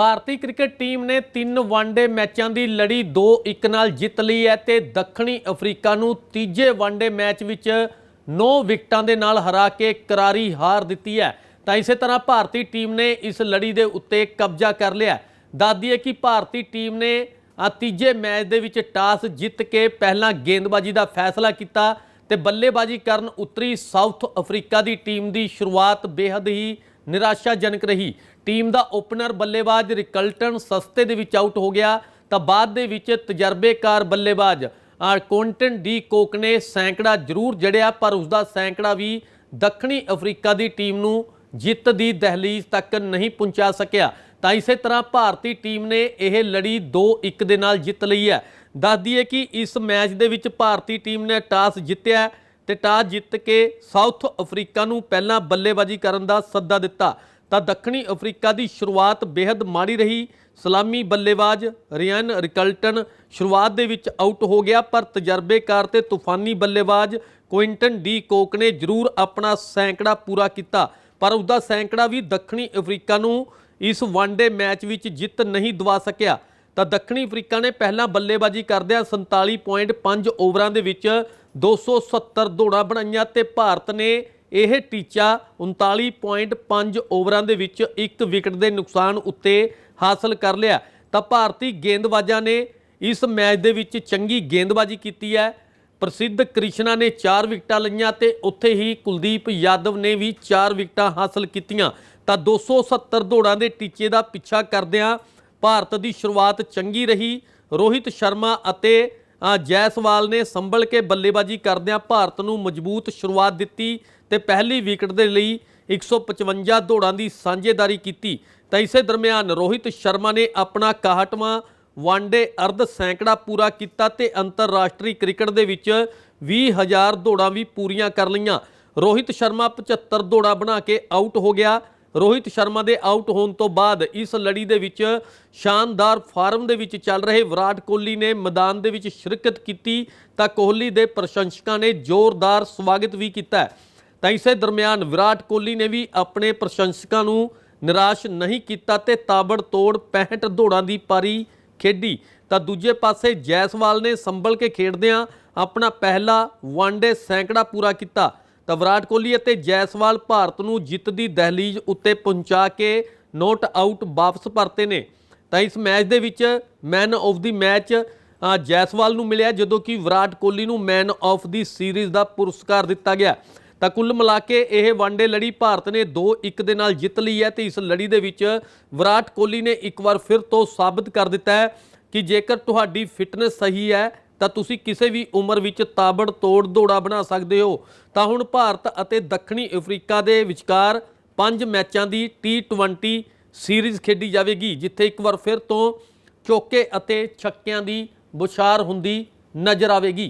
ਭਾਰਤੀ cricket team ਨੇ ਤਿੰਨ one day ਮੈਚਾਂ ਦੀ ਲੜੀ 2-1 ਨਾਲ ਜਿੱਤ ਲਈ ਹੈ ਤੇ ਦੱਖਣੀ ਅਫਰੀਕਾ ਨੂੰ ਤੀਜੇ ਵਨਡੇ ਮੈਚ ਵਿੱਚ 9 ਵਿਕਟਾਂ ਦੇ ਨਾਲ ਹਰਾ ਕੇ ਕਰਾਰੀ ਹਾਰ ਦਿੱਤੀ ਹੈ ਤਾਂ ਇਸੇ ਤਰ੍ਹਾਂ ਭਾਰਤੀ ਟੀਮ ਨੇ ਇਸ ਲੜੀ ਦੇ ਉੱਤੇ ਕਬਜ਼ਾ ਕਰ ਲਿਆ ਦੱਸਦੀ ਹੈ। ਕਿ ਭਾਰਤੀ ਟੀਮ ਨੇ ਤੀਜੇ ਮੈਚ ਦੇ ਵਿੱਚ ਟਾਸ ਜਿੱਤ ਕੇ ਪਹਿਲਾਂ ਗੇਂਦਬਾਜ਼ੀ ਦਾ ਫੈਸਲਾ ਕੀਤਾ ਤੇ ਬੱਲੇਬਾਜ਼ੀ ਕਰਨ ਉਤਰੀ ਸਾਊਥ ਅਫਰੀਕਾ ਦੀ ਟੀਮ ਦੀ ਸ਼ੁਰੂਆਤ ਬੇहद ਹੀ ਨਿਰਾਸ਼ਾਜਨਕ ਰਹੀ ਟੀਮ ਦਾ ਓਪਨਰ ਬੱਲੇਬਾਜ਼ ਰਿਕਲਟਨ ਸਸਤੇ ਦੇ ਵਿੱਚ ਆਊਟ ਹੋ ਗਿਆ, ਤਾਂ ਬਾਅਦ ਦੇ ਵਿੱਚ ਤਜਰਬੇਕਾਰ ਬੱਲੇਬਾਜ਼ ਆ ਕੋਂਟਨ ਡੀ ਕੋਕ ਨੇ ਸੈਂਕੜਾ ਜ਼ਰੂਰ ਜੜਿਆ, ਪਰ ਉਸ ਦਾ ਸੈਂਕੜਾ ਵੀ ਦੱਖਣੀ ਅਫਰੀਕਾ ਦੀ ਟੀਮ ਨੂੰ ਜਿੱਤ ਦੀ ਦਹਲੀਜ਼ ਤੱਕ ਨਹੀਂ ਪਹੁੰਚਾ ਸਕਿਆ। ਤਾਂ ਇਸੇ ਤਰ੍ਹਾਂ ਭਾਰਤੀ ਟੀਮ ਨੇ ਇਹ ਲੜੀ 2-1 ਦੇ ਨਾਲ ਜਿੱਤ ਲਈ ਹੈ। ਦੱਸ ਦਈਏ ਕਿ ਇਸ ਮੈਚ ਦੇ ਵਿੱਚ ਭਾਰਤੀ ਟੀਮ ਨੇ ਟਾਸ ਜਿੱਤਿਆ ਹੈ ਤੇ ਟਾਸ ਜਿੱਤ ਕੇ ਸਾਊਥ ਅਫਰੀਕਾ ਨੂੰ ਪਹਿਲਾਂ ਬੱਲੇਬਾਜ਼ੀ ਕਰਨ ਦਾ ਸੱਦਾ ਦਿੱਤਾ। ਤਾਂ ਦੱਖਣੀ ਅਫਰੀਕਾ ਦੀ ਸ਼ੁਰੂਆਤ ਬੇहद ਮਾੜੀ ਰਹੀ। ਸਲਾਮੀ ਬੱਲੇਬਾਜ਼ ਰਿਆਨ ਰਿਕਲਟਨ ਸ਼ੁਰੂਆਤ ਦੇ ਵਿੱਚ ਆਊਟ ਹੋ ਗਿਆ, ਪਰ ਤਜਰਬੇਕਾਰ ਤੇ ਤੂਫਾਨੀ ਬੱਲੇਬਾਜ਼ ਕੁਇੰਟਨ ਡੀ ਕੋਕ ਨੇ ਜ਼ਰੂਰ ਆਪਣਾ ਸੈਂਕੜਾ ਪੂਰਾ ਕੀਤਾ। ਪਰ ਉਸ ਸੈਂਕੜਾ ਵੀ ਦੱਖਣੀ ਅਫਰੀਕਾ ਨੂੰ ਇਸ ਵਨਡੇ ਮੈਚ ਵਿੱਚ ਜਿੱਤ ਨਹੀਂ ਦਵਾ ਸਕਿਆ। ਤਾਂ ਦੱਖਣੀ ਅਫਰੀਕਾ ਨੇ ਪਹਿਲਾਂ ਬੱਲੇਬਾਜ਼ੀ ਕਰਦਿਆਂ 47.5 ਓਵਰਾਂ ਦੇ ਵਿੱਚ 270 ਦੌੜਾਂ ਬਣਾਈਆਂ ਤੇ ਭਾਰਤ ਨੇ ਇਹ ਟੀਚਾ 39.5 ਓਵਰਾਂ ਦੇ ਵਿੱਚ ਇੱਕ ਵਿਕਟ ਦੇ ਨੁਕਸਾਨ ਉੱਤੇ ਹਾਸਲ ਕਰ ਲਿਆ। ਤਾਂ ਭਾਰਤੀ ਗੇਂਦਬਾਜ਼ਾਂ ਨੇ ਇਸ ਮੈਚ ਦੇ ਵਿੱਚ ਚੰਗੀ ਗੇਂਦਬਾਜ਼ੀ ਕੀਤੀ ਹੈ। ਪ੍ਰਸਿੱਧ ਕ੍ਰਿਸ਼ਨਾ ਨੇ 4 ਵਿਕਟਾਂ ਲਈਆਂ ਤੇ ਉੱਥੇ ਹੀ ਕੁਲਦੀਪ ਯਾਦਵ ਨੇ ਵੀ 4 ਵਿਕਟਾਂ ਹਾਸਲ ਕੀਤੀਆਂ। ਤਾਂ 270 ਦੌੜਾਂ ਦੇ ਟੀਚੇ ਦਾ ਪਿੱਛਾ ਕਰਦਿਆਂ ਭਾਰਤ ਦੀ ਸ਼ੁਰੂਆਤ ਚੰਗੀ ਰਹੀ। ਰੋਹਿਤ ਸ਼ਰਮਾ ਅਤੇ ਜੈਸਵਾਲ ਨੇ ਸੰਭਲ ਕੇ ਬੱਲੇਬਾਜ਼ੀ ਕਰਦਿਆਂ ਭਾਰਤ ਨੂੰ ਮਜ਼ਬੂਤ ਸ਼ੁਰੂਆਤ ਦਿੱਤੀ ਤੇ ਪਹਿਲੀ ਵਿਕਟ ਦੇ ਲਈ 155 ਦੌੜਾਂ ਦੀ ਸਾਂਝੇਦਾਰੀ ਕੀਤੀ। ਤਾਂ ਇਸੇ ਦਰਮਿਆਨ ਰੋਹਿਤ ਸ਼ਰਮਾ ਨੇ ਆਪਣਾ 61ਵਾਂ ਵਨਡੇ ਅਰਧ ਸੈਂਕੜਾ ਪੂਰਾ ਕੀਤਾ ਤੇ ਅੰਤਰਰਾਸ਼ਟਰੀ ਕ੍ਰਿਕਟ ਦੇ ਵਿੱਚ 20000 ਦੌੜਾਂ ਵੀ ਪੂਰੀਆਂ ਕਰ ਲਈਆਂ। ਰੋਹਿਤ ਸ਼ਰਮਾ 75 ਦੌੜਾਂ ਬਣਾ ਕੇ ਆਊਟ ਹੋ ਗਿਆ। ਰੋਹਿਤ ਸ਼ਰਮਾ ਦੇ ਆਊਟ ਹੋਣ ਤੋਂ ਬਾਅਦ ਇਸ ਲੜੀ ਦੇ ਵਿੱਚ ਸ਼ਾਨਦਾਰ ਫਾਰਮ ਦੇ ਵਿੱਚ ਚੱਲ ਰਹੇ ਵਿਰਾਟ ਕੋਹਲੀ ਨੇ ਮੈਦਾਨ ਦੇ ਵਿੱਚ ਸ਼ਿਰਕਤ ਕੀਤੀ ਤਾਂ ਕੋਹਲੀ ਦੇ ਪ੍ਰਸ਼ੰਸਕਾਂ ਨੇ ਜ਼ੋਰਦਾਰ ਸਵਾਗਤ ਵੀ ਕੀਤਾ। ਤਾਂ ਇਸੇ ਦਰਮਿਆਨ ਵਿਰਾਟ ਕੋਹਲੀ ਨੇ ਵੀ ਆਪਣੇ ਪ੍ਰਸ਼ੰਸਕਾਂ ਨੂੰ ਨਿਰਾਸ਼ ਨਹੀਂ ਕੀਤਾ ਤੇ ਤਾਬੜਤੋੜ 65 ਦੌੜਾਂ ਦੀ ਪਾਰੀ ਖੇਡੀ। ਤਾਂ ਦੂਜੇ ਪਾਸੇ ਜੈਸਵਾਲ ਨੇ ਸੰਭਲ ਕੇ ਖੇਡਦਿਆਂ ਆਪਣਾ ਪਹਿਲਾ ਵਨਡੇ ਸੈਂਕੜਾ ਪੂਰਾ ਕੀਤਾ। ਤਾਂ ਵਿਰਾਟ ਕੋਹਲੀ ਅਤੇ ਜੈਸਵਾਲ ਭਾਰਤ ਨੂੰ ਜਿੱਤ ਦੀ ਦਹਲੀਜ਼ ਉੱਤੇ ਪਹੁੰਚਾ ਕੇ ਨੋਟ ਆਊਟ ਵਾਪਸ ਪਰਤੇ ਨੇ। ਤਾਂ ਇਸ ਮੈਚ ਦੇ ਵਿੱਚ man of the match Jaiswal ਨੂੰ ਮਿਲਿਆ, ਜਦੋਂ ਕਿ ਵਿਰਾਟ ਕੋਹਲੀ ਨੂੰ ਮੈਨ ਆਫ ਦੀ ਸੀਰੀਜ਼ ਦਾ ਪੁਰਸਕਾਰ ਦਿੱਤਾ ਗਿਆ। ਤਾਂ ਕੁੱਲ ਮਿਲਾ ਕੇ ਇਹ ਵਨਡੇ ਲੜੀ ਭਾਰਤ ਨੇ 2-1 ਦੇ ਨਾਲ ਜਿੱਤ ਲਈ ਹੈ ਤੇ ਇਸ ਲੜੀ ਦੇ ਵਿੱਚ ਵਿਰਾਟ ਕੋਹਲੀ ਨੇ ਇੱਕ ਵਾਰ ਫਿਰ ਤੋਂ ਸਾਬਤ ਕਰ ਦਿੱਤਾ ਹੈ ਕਿ ਜੇਕਰ ਤੁਹਾਡੀ ਫਿਟਨੈਸ ਸਹੀ ਹੈ ਤਾਂ ਤੁਸੀਂ ਕਿਸੇ ਵੀ ਉਮਰ ਵਿੱਚ ਤਾਬੜ ਤੋੜ ਦੌੜਾ ਬਣਾ ਸਕਦੇ ਹੋ। ਤਾਂ ਹੁਣ ਭਾਰਤ ਅਤੇ ਦੱਖਣੀ ਅਫਰੀਕਾ ਦੇ ਵਿਚਕਾਰ ਪੰਜ ਮੈਚਾਂ ਦੀ T20 ਸੀਰੀਜ਼ ਖੇਡੀ ਜਾਵੇਗੀ, ਜਿੱਥੇ ਇੱਕ ਵਾਰ ਫਿਰ ਤੋਂ ਚੌਕੇ ਅਤੇ ਛੱਕਿਆਂ ਦੀ ਬੁਛਾਰ ਹੁੰਦੀ ਨਜ਼ਰ ਆਵੇਗੀ।